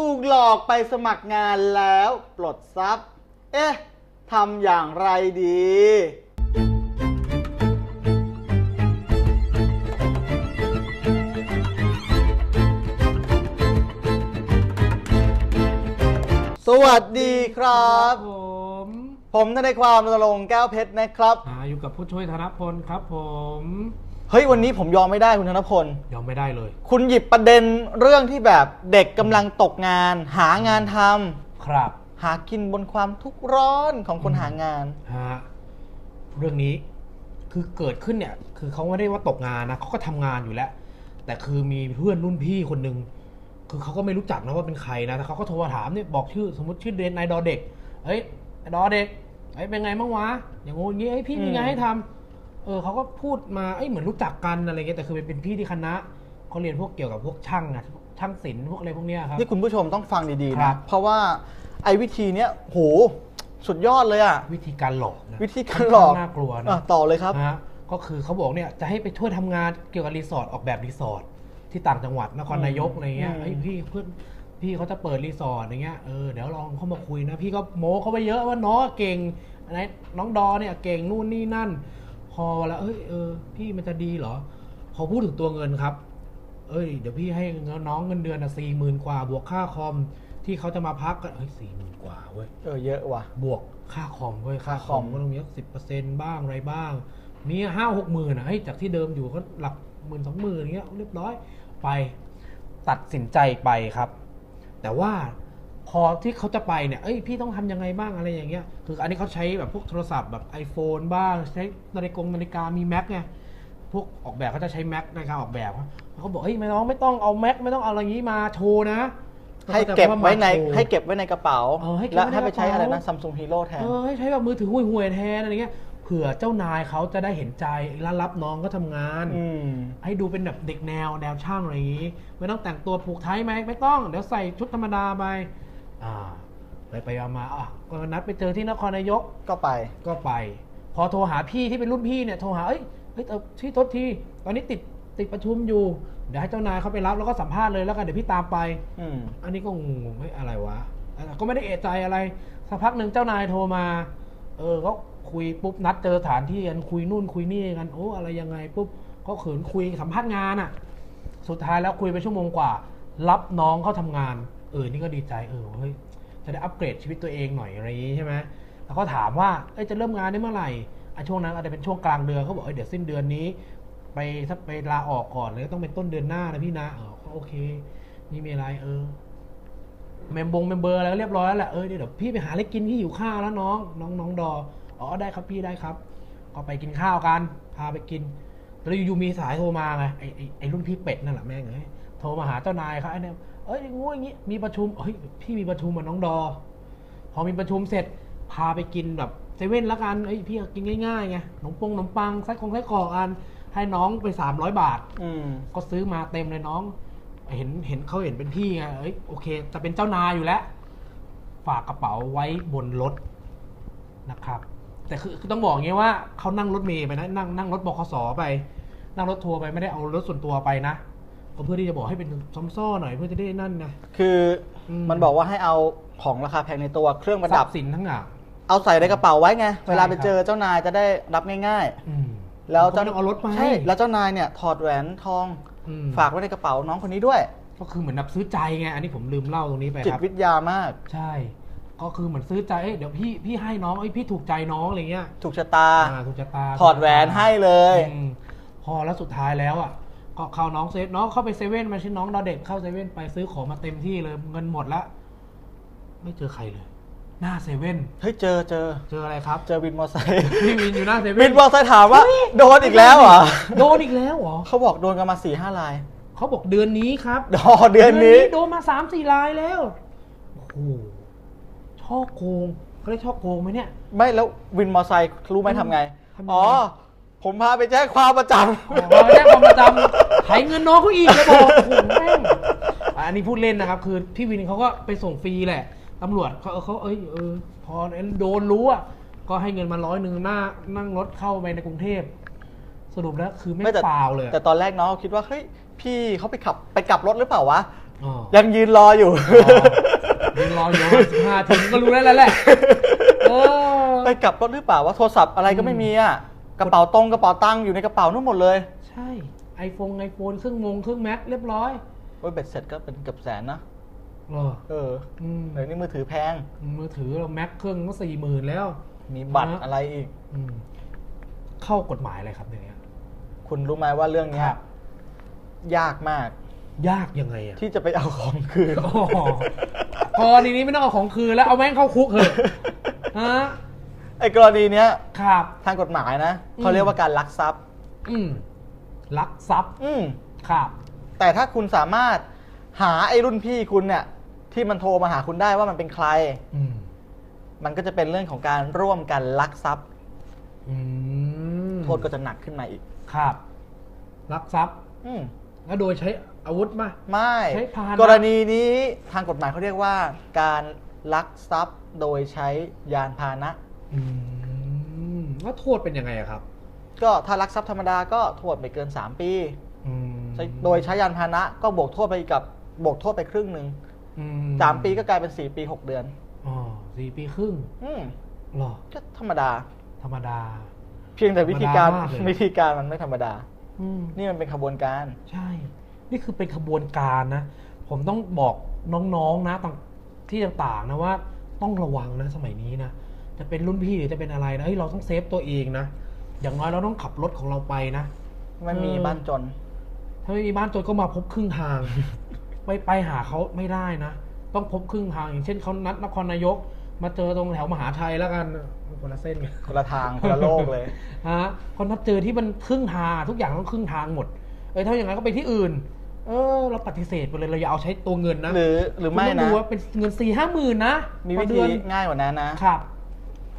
ถูกหลอกไปสมัครงานแล้วปลดทรัพย์ เอ๊ะทำอย่างไรดี สวัสดีครับ ผม ผมทนายความรณรงค์แก้วเพชรนะครับ อ่าอยู่กับผู้ช่วยธนพลครับผม เฮ้ยวันนี้ผมยอมไม่ได้คุณธนพล ยอมไม่ได้เลย คุณหยิบประเด็นเรื่องที่แบบเด็กกำลังตกงาน หางานทครับำหากินบนความทุกข์ร้อนของคนหางาน ฮะเรื่องนี้คือเกิดขึ้นเนี่ย คือเขาไม่ได้ว่าตกงานนะเขาก็ทำงานอยู่แล้ว แต่คือมีเพื่อนรุ่นพี่คนหนึ่งคือเขาก็ไม่รู้จักนะว่าเป็นใครนะแต่เขาก็โทรมาถามเนี่ยบอกชื่อสมมติชื่อเดนนายดอเด็กเอ้ยนายดอเด็กเอ้ยเป็นไงบ้างวะอย่างงูอย่างงี้เอ้ยพี่มีงานให้ทำ เออเขาก็พูดมาเอ้ยเหมือนรู้จักกันอะไรเงี้ยแต่คือเป็นพี่ที่คณะเขาเรียนพวกเกี่ยวกับพวกช่างอะช่างศิลป์พวกอะไรพวกเนี้ยครับ นี่คุณผู้ชมต้องฟังดีๆครันะบ เพราะว่าไอ้วิธีเนี้ยโหสุดยอดเลยอะวิธีการหลอกนะวิธีการหลอกค่นข้งน่ากลัวอะนะต่อเลยครับ นะฮะก็คือเขาบอกเนี่ยจะให้ไปช่วยทำงานเกี่ยวกับรีสอร์ทออกแบบรีสอร์ทที่ต่างจังหวัดนครนายกอะไรเงี้ยอืมไอ้ยพี่เพื่อนพี่เขาจะเปิดรีสอร์ทอย่างเงี้ยเออเดี๋ยวลองเข้ามาคุยนะ พี่ก็โม้เขาไปเยอะว่าน้องเก่งอะไรน้องดอเนี่ยเก่งนู่นนี่นั่น พอแล้วเอ้ยเออพี่มันจะดีเหรอ พอพูดถึงตัวเงินครับ เอ้ย เดี๋ยวพี่ให้น้องเงินเดือนอะสี่หมื่นกว่า บวกค่าคอมที่เขาจะมาพักก็เฮ้ยสี่หมื่นกว่าเว้ยเออเยอะว่ะ บวกค่าคอมเว้ยค่าค่าคคออมมก็ต้องมีสิบเปอร์เซ็นต์บ้างอะไรบ้าง มีห้าหกหมื่นอะเฮ้ยจากที่เดิมอยู่ก็หลักหมื่นสองหมื่นอย่างเงี้ยเรียบร้อยไปตัดสินใจไปครับ แต่ว่า พอที่เขาจะไปเนี่ย เอ้ยพี่ต้องทำยังไงบ้างอะไรอย่างเงี้ย คืออันนี้เขาใช้แบบพวกโทรศัพท์แบบ iPhone บ้าง ใช้นาฬิกานาฬิกามี Mac ไง พวกออกแบบเขาจะใช้ Mac ในการออกแบบ เขาบอกเฮ้ยไม่ต้องไม่ต้องเอา Mac ไม่ต้องเอาอะไรอย่างงี้มาโชว์นะให้เก็บไว้ในขาจะว่ามาโชว์ให้เก็บไว้ในกระเป๋า เออให้เก็บแล้วไว้ในให้ไปใช้กระเป๋าอะไรนะซัมซุงฮีโร่แทน เออให้ใช้แบบมือถือห่วยห่วยๆแทนอะไรเงี้ย เผื่อเจ้านายเขาจะได้เห็นใจแล้วรับน้องก็ทำงาน อืม ให้ดูเป็นแบบเด็กแนวแนวช่างอะไรอย่างงี้ ไม่ต้องแต่งตัวผูกไทยไหมไม่ต้อง เดี๋ยวใส่ชุดธรรมดาไป อ่าไปไปเอามาอะก็นัดไปเจอที่นครนายกก็ไป ก็ไป พอโทรหาพี่ที่เป็นรุ่นพี่เนี่ยโทรหาเอ้ยเฮ้ยเออที่โทษทีตอนนี้ติดติดประชุมอยู่เดี๋ยวให้เจ้านายเขาไปรับแล้วก็สัมภาษณ์เลยแล้วกันเดี๋ยวพี่ตามไป อืมอันนี้ก็งงๆเฮ้ยอะไรวะอะก็ไม่ได้เอะใจอะไรสักพักหนึ่งเจ้านายโทรมา เออก็คุยปุ๊บนัดเจอสถานที่กันคุยนู่นคุยนี่กันโอ้อะไรยังไงปุ๊บก็เขินคุยสัมภาษณ์งานอะ่ะ สุดท้ายแล้วคุยไปชั่วโมงกว่า รับน้องเข้าทำงาน เออนี่ก็ดีใจเออเฮ้ยจะได้อัปเกรดชีวิตตัวเองหน่อยอะไรอย่างนี้ใช่ไหมแล้วก็ถามว่าเอ้ยจะเริ่มงานได้เมื่อไหร่อะช่วงนั้นอาจจะเป็นช่วงกลางเดือนเขาบอกเอ้ยเดี๋ยวสิ้นเดือนนี้ ไปถ้าไปลาออกก่อนเลยต้องเป็นต้นเดือนหน้านะพี่นะเออก็โอเค นี่มีอะไรเออเมมบงเมมเบอร์อะไรก็เรียบร้อยแล้วแหละเออเดี๋ยวพี่ไปหาอะไรกินพี่หิวข้าวแล้วน้อง น้องน้องดออ๋อได้ครับพี่ได้ครับก็ไปกินข้าวกัน พาไปกินแล้วอยู่ๆมีสายโทรมาไงไอไอ้ไอ้รุ่นพี่เป็ดนั่นแหละแม่งเอ้ยโทรมาหาเจ้านายเขาไอ้เนี่ย เอ้ยงูอย่างงี้มีประชุมเฮ้ยพี่มีประชุมกับน้องดอ พอมีประชุมเสร็จพาไปกินแบบเซเว่นละกันเอ้ยพี่ก็กินง่ายๆไงขนมปงขนมปังไส้คงไส้กรอกอันให้น้องไปสามร้อยบาทอืมก็ซื้อมาเต็มเลยน้อง เห็นเห็นเขาเห็นเป็นพี่ไงเอ้ยโอเคจะเป็นเจ้านายอยู่แล้ว ฝากกระเป๋าไว้บนรถนะครับ แต่คือคือต้องบอกอย่างงี้ว่าเขานั่งรถเมย์ไปนะนั่งนั่งรถบขสไป นั่งรถทัวร์ไปไม่ได้เอารถส่วนตัวไปนะ ก็เพื่อที่จะบอกให้เป็นซ้อมซ่อหน่อยเพื่อจะได้นั่นไงคืออม มันบอกว่าให้เอาของราคาแพงในตัวเครื่องประทรัดับพย์สินทั้งอย่างเอาใส่ในกระเป๋าไว้ไงใช่เวลาไปครับเจอเจ้านายจะได้รับง่ายอืมๆแล้วเขาไม่ต้องเอารถไปใช่แล้วเจ้านายเนี่ยถอดแหวนทองอืมฝากไว้ในกระเป๋าน้องคนนี้ด้วย ก็คือเหมือนแบบซื้อใจไงอันนี้ผมลืมเล่าตรงนี้ไปจิคตรับ วิทยามาก ใช่ ก็คือเหมือนซื้อใจเอ้ยเดี๋ยวพี่พี่ให้น้องเอ้ยพี่ถูกใจน้องอะไรเงี้ยถูกชะตา อ่าถูกชะตาถอดแหวนให้เลย อืมพอแล้วสุดท้ายแล้วอะ ก็เข้าน้องเซฟน้องเข้าไปเซเว่นมาชื่อน้องดอเด็กเข้าเซเว่นไปซื้อของมาเต็มที่เลยเงินหมดแล้วไม่เจอใครเลย หน้าเซเว่นเฮ้ยเจอเจอเจออะไรครับเจอวินมอเตอร์ไซค์พี่วินอยู่หน้าเซวิเว่นนมอเตอร์ไซค์ถามว่าโดนอีกแล้วเหรอโดนอีกแล้วเหรอเขาบอกโดนกันมาสี่ห้าลายเขาบอกเดือนนี้ครับดอเดือนนี้โดนมาสามสี่ลายแล้วโอ้โหช่อโกงเขาเรียกช่อโกงไหมเนี่ย ไม่แล้ววินมอเตอร์ไซค์รู้ไหมทำไงทำไงอ๋อผมพาไปแจ้งความประจอ๋อแจ้งความประจำ ไถเงินน้องเขาอีกเลยบอกโอ้โหแม่งอะอันนี้พูดเล่นนะครับ คือพี่วินเขาก็ไปส่งฟรีแหละตำรวจเขาเออเขาเอ้ยเออพอโดนรู้อะก็ให้เงินมาร้อยหนึ่งหน้านั่งรถเข้าไปในกรุงเทพสรุปแล้วคือำไม่แต่ฟาวเลยแต่ตอนแรกน้องเขาคิดว่าเฮ้ยพี่เขาไปขับไปกลับรถหรือเปล่าวะอ๋อยังยืนรออยู่ยืนรออยู่สิบห้าถึงก็รู้ได้แล้วแหละเออไปกลับรถหรือเปล่าว่าโทรศัพท์อะไรก็ไม่มีอะกระเป๋าตรงกระเป๋าตังค์อยู่ในกระเป๋านู่นหมดเลย ใช่ ไอโฟนไอโฟนเครื่องมงเครื่องแม็กเรียบร้อยโอ้ยเบ็ดเสร็จก็เป็นเกือบแสนนะเหรอเอออืมเดี๋ยวนี้มือถือแพง มือถือเราแม็กเครื่องก็สี่หมื่นแล้ว มีบัตรนะอะไรอีก อืมเข้ากฎหมายอะไรครับเนี่ยคุณรู้ไหมว่าเรื่องเนี้ยครับ ยากมากยากยังไงอะที่จะไปเอาของคืน อ๋อกรณีนี้ไม่ต้องเอาของคืนแล้วเอาแม่งเข้าคุกเถอะฮะไอ้กรณีเนี้ย ครับ ทางกฎหมายนะอืมเขาเรียกว่าการลักทรัพย์ อืม ลักทรัพย์อืมครับ แต่ถ้าคุณสามารถหาไอ้รุ่นพี่คุณเนี่ย ที่มันโทรมาหาคุณได้ว่ามันเป็นใคร อืมมันก็จะเป็นเรื่องของการร่วมกันลักทรัพย์ อืมโทษก็จะหนักขึ้นมาอีก ครับลักทรัพย์อืมแล้วโดยใช้อาวุธมา ไม่ ใช้พาหนะ กรณีนี้ทางกฎหมายเขาเรียกว่า การลักทรัพย์โดยใช้ยานพาหนะ อืมแล้วโทษเป็นยังไงอะครับ ก็ถ้าลักทรัพย์ธรรมดาก็โทษไม่เกิน 3 ปี อืมใช้โดยใช้ยานพาหนะก็บวกโทษไปอีกกับบวกโทษไปครึ่งหนึ่งอืมสามปีก็กลายเป็น4ปี6เดือน อ๋อสี่ปีครึ่งอืมเหรอก็ธรรมดา ธรรมดา เพียงแต่วิธีการธรรมดามากเลย วิธีการมันไม่ธรรมดา อืม นี่มันเป็นขบวนการ ใช่ นี่คือเป็นขบวนการนะ ผมต้องบอกน้องๆนะต่างที่ต่างๆนะว่าต้องระวังนะสมัยนี้นะ จะเป็นรุ่นพี่หรือจะเป็นอะไรนะเฮ้ยเราต้องเซฟตัวเองนะ อย่างน้อยเราต้องขับรถของเราไปนะไม่มีเออบ้านจน ถ้าไม่มีบ้านตัวก็มาพบครึ่งทางไปไปหาเขาไม่ได้นะ ต้องพบครึ่งทาง อย่างเช่นเขานัดนครนายก มาเจอตรงแถวมหาชัยแล้วกันคนละเส้นกันคนละทางคนละโลกเลยฮะพอนัดเจอที่มันครึ่งทางทุกอย่างต้องครึ่งทางหมด เออถ้าอย่างนั้นก็ไปที่อื่น เออ เราปฏิเสธไปเลยเราอย่าเอาใช้ตัวเงินนะหรือหรือไม่คุณต้งนะดูว่าเป็นเงินสี่ห้าหมื่นนะมีต่วิอธีเดือนง่ายกว่านั้นนะครับ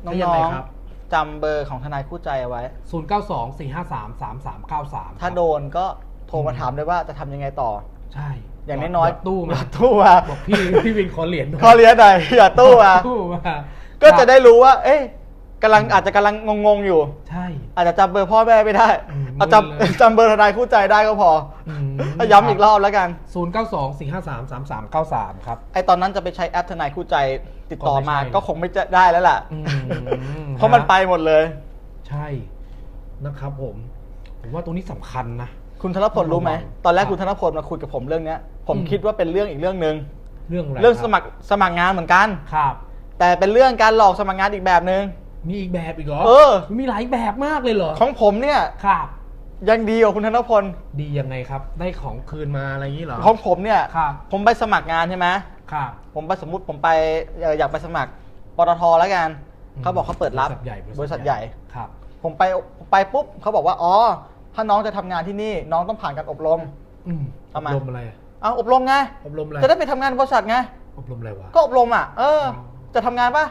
น้แล้วยังไงองครับๆ จำเบอร์ของทนายคู่ใจเอาไว้ ศูนย์เก้าสองสี่ห้าสามสามสามเก้าสามถ้าโดนก็โทรมาถามด้วยว่าจะทำยังไงต่อ ใช่อย่างน้อยหดตู้ๆมาอย่าตู้มาบอกพี่พี่วินขอเหรียญด้วยขอเลี้ยงหน่อยอย่าตู้มาตู้มาก็จะได้รู้ว่า เอ๊ะกำลังอาจจะกำลังงงๆอยู่ ใช่ อาจจะจำเบอร์พ่อแม่ไม่ได้อืมเอาจมึนเลยำจำเบอร์ทนายคู่ใจได้ก็พออมก็ย้ำอีกรอบแล้วกันศูนย์เก้าสองสี่ห้าสามสามสามเก้าสามครับ ไอตอนนั้นจะไปใช้แอปทนายคู่ใจ ติดต่อมาก็ไม่ใช่ก็คงไม่จะได้แล้วล่ะอืมเพราะมันไปหมดเลย ใช่นะครับผมผมว่าตรงนี้สำคัญนะคุณธนพลรู้ไหมระวังตอนแรกครับคุณธนพลมาคุยกับผมเรื่องเนี้ยผมอืมคิดว่าเป็นเรื่องอีกเรื่องหนึ่งเรื่องอะไรเรื่องคบสมัครสมัครงานเหมือนกันครับ แต่เป็นเรื่องการหลอกสมัครงานอีกแบบหนึ่งมีอีกแบบอีกเหรอเออมีหลายแบบมากเลยเหรอของผมเนี่ยครับยังดีกว่าคุณธนพล ดียังไงครับ ได้ของคืนมาอะไรอย่างนี้เหรอ ของผมเนี่ยครับผมไปสมัครงานใช่ไหม ครับผมไปสมมติผมไปเอ่ออยากไปสมัครปตทแล้วกันอืมเขาบอกเขาเปิดรับบริษัทใหญ่บริษัทใหญ่ ครับ ผมไปไปปุ๊บเขาบอกว่าอ๋อถ้าน้องจะทำงานที่นี่น้องต้องผ่านการอบรม อืมทำไมอบรมอะไรอะเอาอบรมไงอบรมอะไรจะได้ไปทำงานบริษัทไงอบรมอะไรวะก็อบรมอะเออ จะทำงานปะ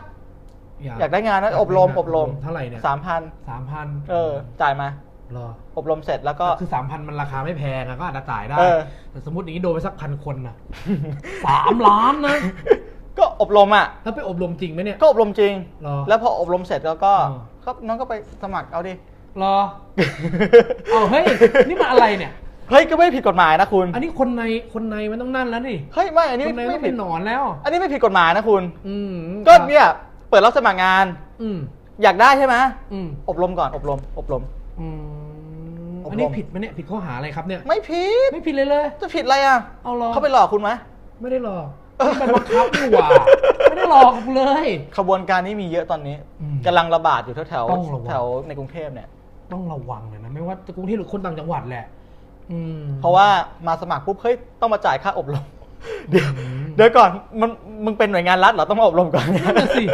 อยากได้งานนะอบรมอบรมเท่าไหร่เนี่ยสามพันสามพันเออจ่ายมา รออบรมเสร็จแล้วก็คือสามพันมันราคาไม่แพงอะก็อาจจะจ่ายได้เออแต่สมมติอย่างนี้โดนไปสักพันคนนะสามล้านนะ ก็อบรมอะ แล้วไปอบรมจริงไหมเนี่ย ก็อบรมจริงรอแล้วพออบรมเสร็จแล้วก็อ๋อก็น้องก็ไปสมัครเอาดิ รอ เอาเฮ้ย นี่มันอะไรเนี่ย เฮ้ยก็ไม่ผิดกฎหมายนะคุณ อันนี้คนในคนในมันต้องนั่นแล้วนี่ เฮ้ยไม่ อันนี้คนในไม่ต้องผิเป็ดนหนอนแล้ว อันนี้ไม่ผิดกฎหมายนะคุณอืมก็ครับเนี่ยเปิดรับสมัครงานอืมอยากได้ใช่ไหมอืมอบรมก่อนอบรม อบรม อืมอบรมอันนี้ผิดไหมเนี่ยผิดข้อหาอะไรครับเนี่ย ไม่ผิด ไม่ผิดเลยเลย จะผิดอะไรอะ เอาหรอเขาไปหลอกคุณไหมไม่ได้หลอกนี่มันบังคับนี่หว่าไม่ได้หลอกเลย ขบวนการนี้มีเยอะตอนนี้อืมกำลังระบาดอยู่แถวแถวต้องระวังแถวในกรุงเทพเนี่ย ต้องระวังเลยนะ ไม่ว่าจะกรุงเทพหรือคนต่างจังหวัดแหละอืมเพราะว่ามาสมัครปุ๊บเฮ้ยต้องมาจ่ายค่าอบรม เดี๋ยวอืมเดี๋ยวก่อนมันมึงเป็นหน่วยงานรัฐเหรอต้องมาอบรมก่อนนั่นน่ะสิ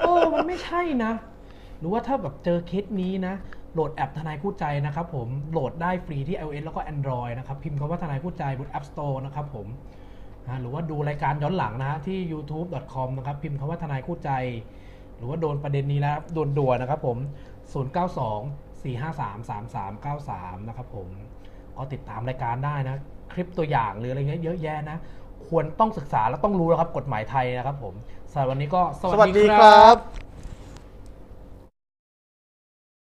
เออมันไม่ใช่นะ หรือว่าถ้าแบบเจอเคสนี้นะ โหลดแอปทนายคู่ใจนะครับผมโหลดได้ฟรีที่ iOS แล้วก็ Android นะครับพิมพ์คำว่าทนายคู่ใจบน App Store นะครับผมนะหรือว่าดูรายการย้อนหลังนะฮะที่ youtube.com นะครับพิมพ์คำว่าทนายคู่ใจ หรือว่าโดนประเด็นนี้แล้วโดนด่วนนะครับผม 092 453 3393 นะครับผมก็ติดตามรายการได้นะ คลิปตัวอย่างหรืออะไรเงี้ยเยอะแยะนะ ควรต้องศึกษาและต้องรู้แล้วครับกฎหมายไทยนะครับผมสำหรับวันนี้ก็สวัสดีครับ